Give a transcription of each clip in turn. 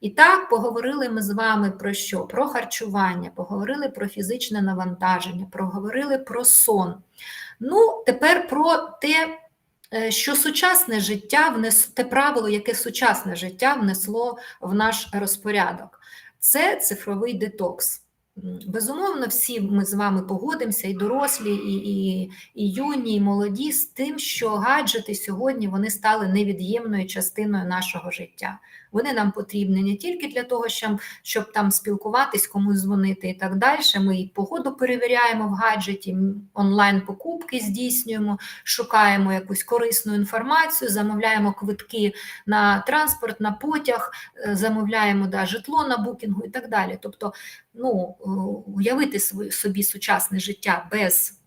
І так, поговорили ми з вами про що? Про харчування, поговорили про фізичне навантаження, поговорили про сон. Ну, тепер про те, е, що сучасне життя внес те правило, яке сучасне життя внесло в наш розпорядок. Це цифровий детокс. Безумовно, всі ми з вами погодимося, і дорослі, і і, і юні, і молоді, з тим, що гаджети сьогодні вони стали невід'ємною частиною нашого життя. Вони нам потрібні не тільки для того, щоб щоб там спілкуватись, комусь дзвонити і так далі. Ми і погоду перевіряємо в гаджеті, онлайн-покупки здійснюємо, шукаємо якусь корисну інформацію, замовляємо квитки на транспорт, на потяг, е, замовляємо да, житло на букінгу і так далі. Тобто, ну, е, уявити собі сучасне життя без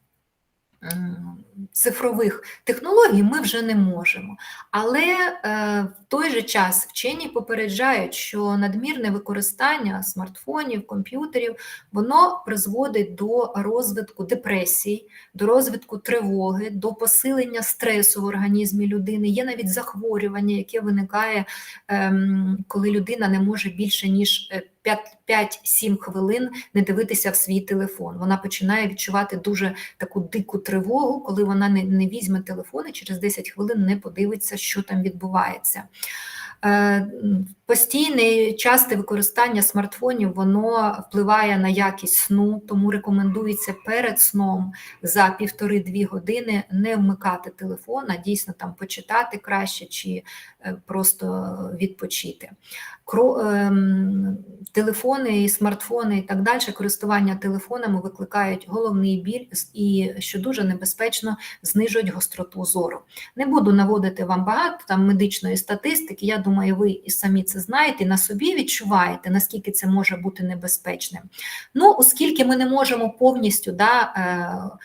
цифрових технологій ми вже не можемо. Але е, в той же час вчені попереджають, що надмірне використання смартфонів, комп'ютерів воно призводить до розвитку депресій, до розвитку тривоги, до посилення стресу в організмі людини. Є навіть захворювання, яке виникає, е, коли людина не може більше ніж. Е, 5-7 хвилин не дивитися в свій телефон. Вона починає відчувати дуже таку дику тривогу, коли вона не, не візьме телефон і через 10 хвилин не подивиться, що там відбувається. Постійне часте використання смартфонів воно впливає на якість сну, тому рекомендується перед сном за півтори-дві години не вмикати телефон, а дійсно там почитати краще чи е, просто відпочити. Ем, телефони, і смартфони і так далі, користування телефонами викликають головний біль і, що дуже небезпечно, знижують гостроту зору. Не буду наводити вам багато там медичної статистики. Я думаю, ви і самі це знаєте, на собі відчуваєте, наскільки це може бути небезпечним. Ну, оскільки ми не можемо повністю да, е,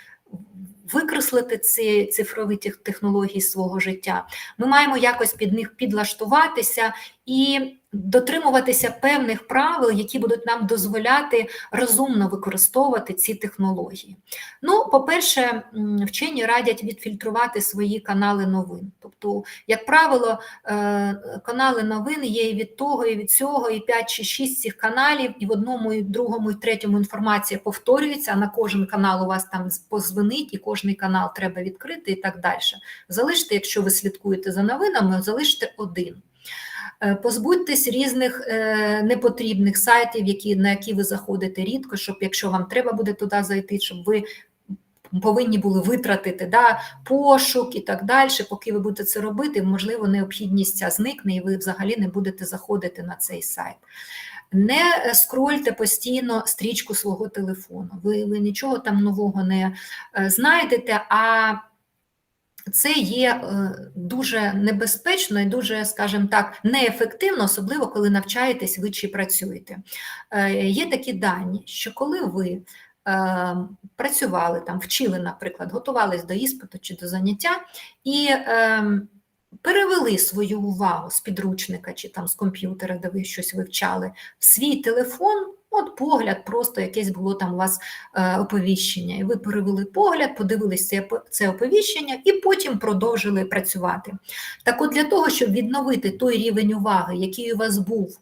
викреслити ці цифрові технології свого життя, ми маємо якось під них підлаштуватися і дотримуватися певних правил, які будуть нам дозволяти розумно використовувати ці технології. Ну, по-перше, вчені радять відфільтрувати свої канали новин. Тобто, як правило, е, канали новин є і від того, і від цього, і 5 чи 6 цих каналів, і в одному, і в другому, і третьому інформація повторюється, а на кожен канал у вас там позвонить, і кожний канал треба відкрити і так далі. Залиште, якщо ви слідкуєте за новинами, залиште один. Е, позбудьтесь різних е, непотрібних сайтів, які, на які ви заходите рідко, щоб якщо вам треба буде туди зайти, щоб ви повинні були витратити да, пошук і так далі, поки ви будете це робити, можливо, необхідність ця зникне, і ви взагалі не будете заходити на цей сайт. Не скрольте постійно стрічку свого телефону. Ви, ви нічого там нового не е, знайдете. а це є е, дуже небезпечно і дуже, скажімо так, неефективно, особливо коли навчаєтесь ви чи працюєте. Е, є такі дані, що коли ви е, працювали там, вчили, наприклад, готувались до іспиту чи до заняття і перевели свою увагу з підручника чи там з комп'ютера, де ви щось вивчали, в свій телефон. От погляд, просто якесь було там у вас е, оповіщення. І ви перевели погляд, подивилися це оповіщення і потім продовжили працювати. Так от для того, щоб відновити той рівень уваги, який у вас був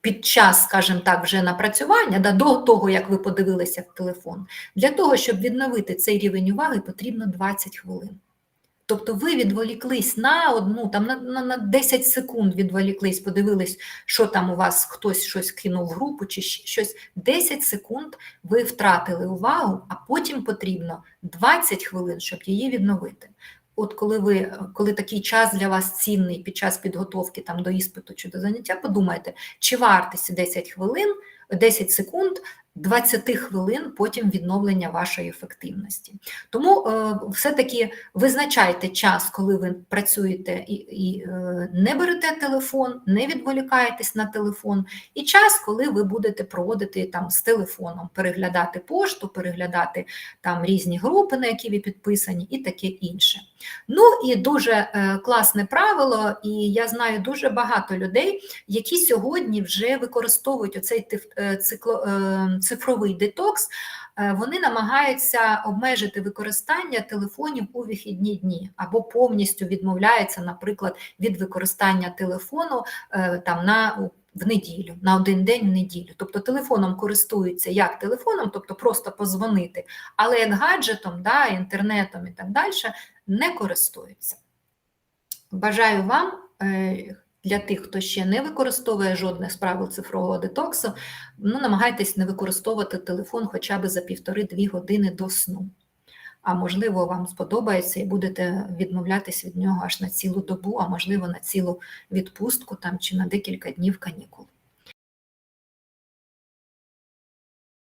під час, скажімо так, вже напрацювання, да, до того, як ви подивилися в телефон, для того, щоб відновити цей рівень уваги, потрібно 20 хвилин. Тобто ви відволіклись на одну, там на на, на 10 секунд відволіклись, подивились, що там у вас хтось щось кинув в групу чи щось. 10 секунд ви втратили увагу, а потім потрібно 20 хвилин, щоб її відновити. От коли ви, коли такий час для вас цінний під час підготовки там до іспиту чи до заняття, подумайте, чи вартість 10 хвилин, 10 секунд 20 хвилин потім відновлення вашої ефективності. Тому е, все-таки визначайте час, коли ви працюєте і і е, не берете телефон, не відволікаєтесь на телефон, і час, коли ви будете проводити там з телефоном, переглядати пошту, переглядати там різні групи, на які ви підписані, і таке інше. Ну і дуже е, класне правило, і я знаю дуже багато людей, які сьогодні вже використовують оцей е, цикло. Е, цифровий детокс, вони намагаються обмежити використання телефонів у вихідні дні або повністю відмовляються, наприклад, від використання телефону там на в неділю, на один день в неділю. Тобто телефоном користуються як телефоном, тобто просто позвонити, але як гаджетом, да, інтернетом і так далі не користуються. Бажаю вам е, для тих, хто ще не використовує жодних з правил цифрового детоксу, ну, намагайтесь не використовувати телефон хоча б за півтори-дві години до сну. А можливо, вам сподобається і будете відмовлятись від нього аж на цілу добу, а можливо, на цілу відпустку там чи на декілька днів канікул.